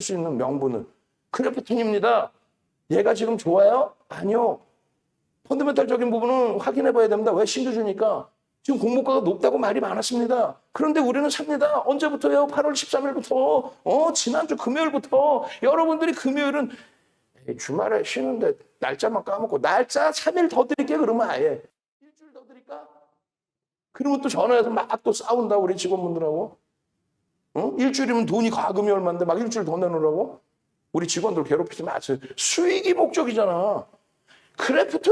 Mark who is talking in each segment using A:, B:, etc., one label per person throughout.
A: 수 있는 명분은 크래프톤입니다. 얘가 지금 좋아요? 아니요. 펀더멘탈적인 부분은 확인해 봐야 됩니다. 왜 신규 주니까? 지금 공모가가 높다고 말이 많았습니다. 그런데 우리는 삽니다. 언제부터요? 8월 13일부터. 어, 지난주 금요일부터. 여러분들이 금요일은 주말에 쉬는데 날짜만 까먹고 날짜 3일 더 드릴게 그러면 아예 일주일 더 드릴까? 그러면 또 전화해서 막 또 싸운다 우리 직원분들하고. 어? 일주일이면 돈이 과금이 얼마인데 막 일주일 더 내놓으라고? 우리 직원들 괴롭히지 마세요. 수익이 목적이잖아. 크래프트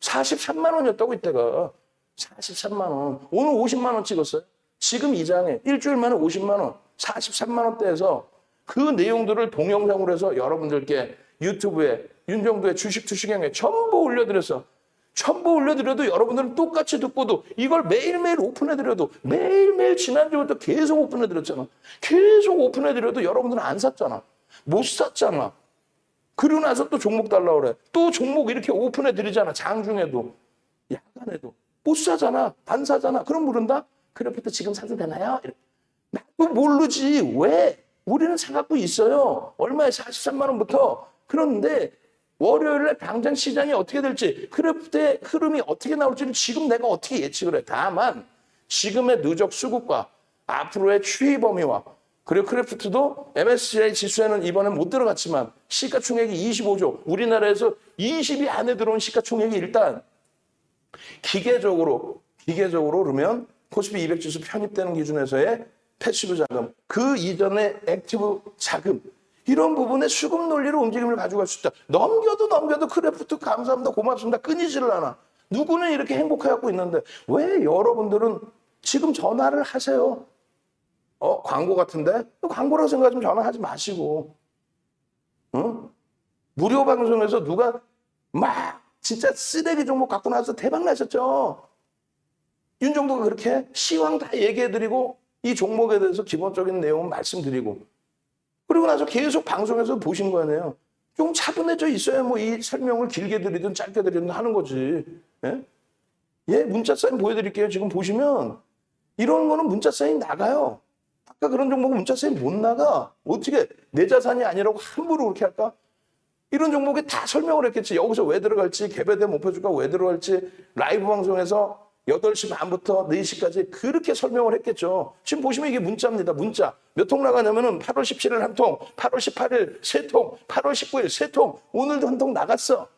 A: 43만 원이었다고 이때가 43만 원. 오늘 50만 원 찍었어요. 지금 이 장에 일주일 만에 50만 원, 43만 원대에서 그 내용들을 동영상으로 해서 여러분들께 유튜브에 윤정도의 주식 투시경에 전부 올려드렸어. 전부 올려드려도 여러분들은 똑같이 듣고도 이걸 매일매일 오픈해드려도 매일매일 지난주부터 계속 오픈해드렸잖아. 계속 오픈해드려도 여러분들은 안 샀잖아. 못 샀잖아. 그러고 나서 또 종목 달라고 그래. 또 종목 이렇게 오픈해드리잖아. 장중에도. 야간에도. 못 사잖아. 안 사잖아. 그럼 물은다? 크래프트 지금 사도 되나요? 나도 모르지. 왜? 우리는 사갖고 있어요. 얼마에 43만 원부터. 그런데 월요일에 당장 시장이 어떻게 될지, 크래프트의 흐름이 어떻게 나올지는 지금 내가 어떻게 예측을 해. 다만 지금의 누적 수급과 앞으로의 추이 범위와 그리고 크래프트도 MSCI 지수에는 이번에 못 들어갔지만 시가총액이 25조, 우리나라에서 20위 안에 들어온 시가총액이 일단 기계적으로 기계적으로 그러면 코스피 200 지수 편입되는 기준에서의 패시브 자금, 그 이전의 액티브 자금 이런 부분에 수급 논리로 움직임을 가져갈 수 있다. 넘겨도 넘겨도 크래프트 감사합니다, 고맙습니다, 끊이지를 않아. 누구는 이렇게 행복해갖고 있는데 왜 여러분들은 지금 전화를 하세요? 어 광고 같은데 광고라고 생각하면 전화하지 마시고, 어? 무료 방송에서 누가 막 진짜 쓰레기 종목 갖고 나서 대박 나셨죠. 윤정도가 그렇게 시황 다 얘기해드리고 이 종목에 대해서 기본적인 내용은 말씀드리고 그리고 나서 계속 방송에서 보신 거 아니에요. 좀 차분해져 있어야 뭐 이 설명을 길게 드리든 짧게 드리든 하는 거지. 예? 예, 문자 사인 보여드릴게요. 지금 보시면 이런 거는 문자 사인 나가요. 아까 그런 종목은 문자 사인 못 나가. 어떻게 내 자산이 아니라고 함부로 그렇게 할까? 이런 종목에 다 설명을 했겠지. 여기서 왜 들어갈지, 개별대 목표 주가 왜 들어갈지, 라이브 방송에서 8시 반부터 4시까지 그렇게 설명을 했겠죠. 지금 보시면 이게 문자입니다. 문자. 몇 통 나가냐면은 8월 17일 한 통, 8월 18일 세 통, 8월 19일 세 통, 오늘도 한 통 나갔어.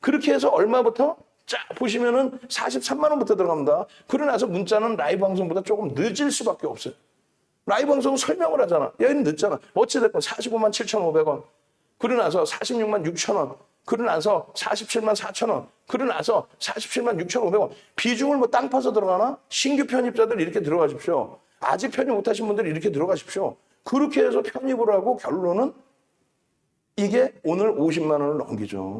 A: 그렇게 해서 얼마부터? 자, 보시면은 43만 원부터 들어갑니다. 그러고 나서 문자는 라이브 방송보다 조금 늦을 수밖에 없어요. 라이브 방송은 설명을 하잖아. 여기는 늦잖아. 어찌됐건 45만 7,500원. 그러고 나서 46만 6천 원. 그러고 나서 47만 4천 원. 그러고 나서 47만 6,500원. 비중을 뭐 땅 파서 들어가나? 신규 편입자들 이렇게 들어가십시오. 아직 편입 못하신 분들 이렇게 들어가십시오. 그렇게 해서 편입을 하고 결론은 이게 오늘 50만 원을 넘기죠.